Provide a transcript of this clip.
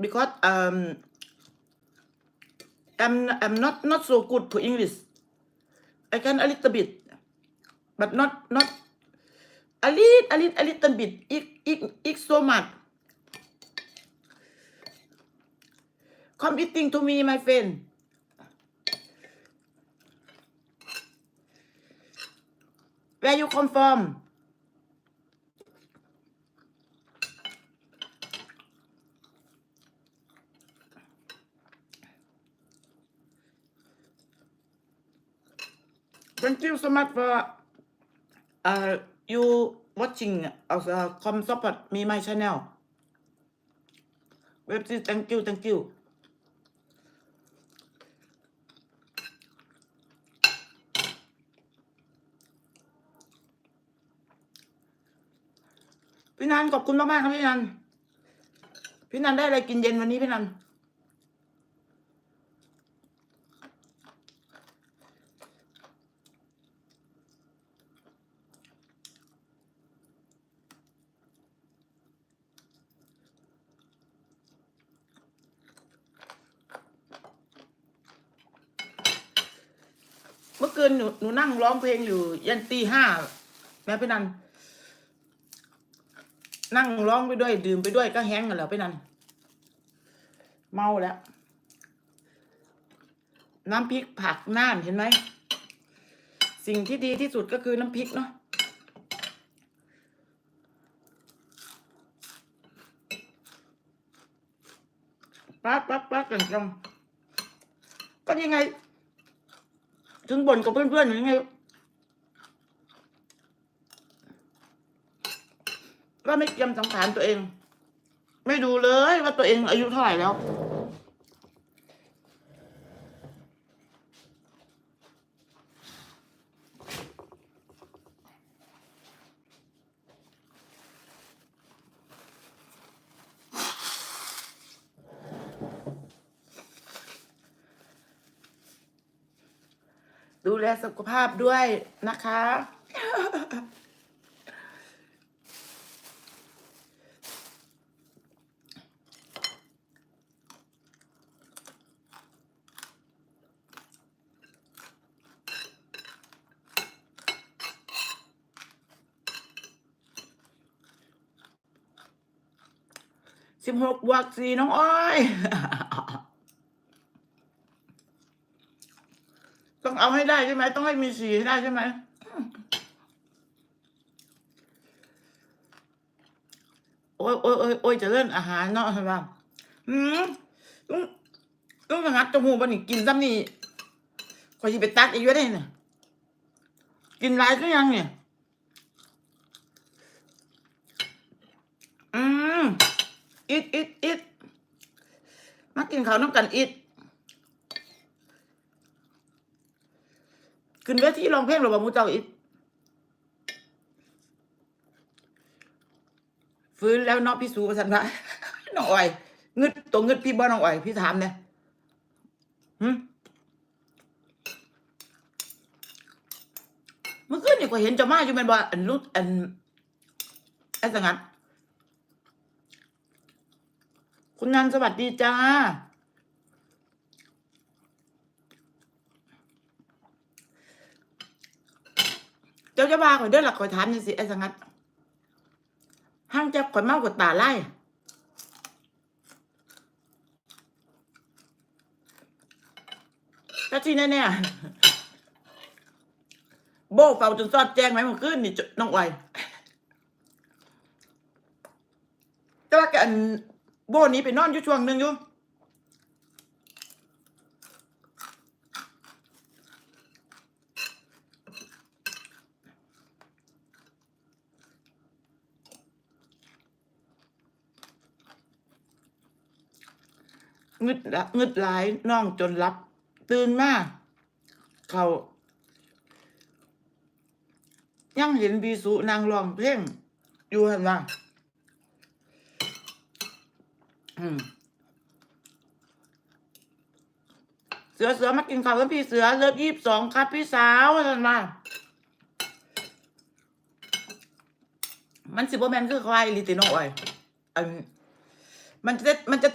because um I'm I'm not not so good to English I can a little bit but not not a little a little a little bit it it it so much come eating to me my friend where you come from Thank you so much for uh you watching of uh, come support me my channel. Website, thank you, thank you. พี่นันขอบคุณมากๆครับพี่นันพี่นันได้อะไรกินเย็นวันนี้พี่นัน เมื่อคืนหนูหนูนั่งร้องเพลงอยู่ ยันตีห้าแม่พี่นันนั่งร้องไปด้วย ดื่มไปด้วยก็แห้งกันแล้วพี่นันเมาแล้ว น้ำพริกผักน่านเห็นไหมสิ่งที่ดีที่สุดก็คือน้ำพริกเนาะปั๊บปั๊บปั๊บกันจังก็ยังไง ถึงบ่นกับเพื่อนๆอย่างไงว่าไม่เตรียมสังขารตัวเอง ไม่ดูเลยว่าตัวเองอายุเท่าไหร่แล้ว ดูแลสุขภาพด้วยนะคะ สิบหกบวกสี่น้องอ้อย ต้องเอาให้ได้ใช่ไหมต้องให้มีสีให้ได้ใช่ไหมโอ้ยโอ้ยโอ้ยโอ้ยจะเล่นอาหารเนาะใช่ไหมอืมต้องต้องงัดจมูกมันนี่กินซ้ำนี่คอยสิไปตักอีกเยอะได้เนี่ยกินหลายก็ยังเนี่ยอืมอิดอิดอิดมากินข้าวน้ำกันอิด ขึ้นเวทีร้องเพลงหรือว่ามูเจ้าอีกฟื้นแล้วเนาะพี่สูประสันว่าน้องอ้อยงึดตัวเงึดพี่บ้านน้องอ้อยพี่ถามเนี่ยหึเมื่อคืนนี่ก็เห็นจ้ามาอยู่แมันบ่อันรุดอันไอ้สังัดคุณนันสวัสดีจ้า เจ้าจะว่าข่อยเด้อหลักข่อยถามจังสิไอ้สังัดห้างจับข่อยเมากดตาไล่ถ้าที่แน่ๆโบ้เฝ้าจนซอดแจ้งไหมเมื่อคืนนี่น้องไวแต่ว่ากันโบ้นี้ไปนอนอยู่ช่วงหนึ่งอยู่ งึดละงึดหลายน้องจนรับ ตื่นมาเขายังเห็นบีสุนางร้องเพลงอยู่หันว่าเสือเสือมากินข้าวกับพี่เสือเลิฟยี่สิบสองครับพี่สาวหันว่ามันสิบโมแมนคือควายลิติโนอยอันมันจะมันจะ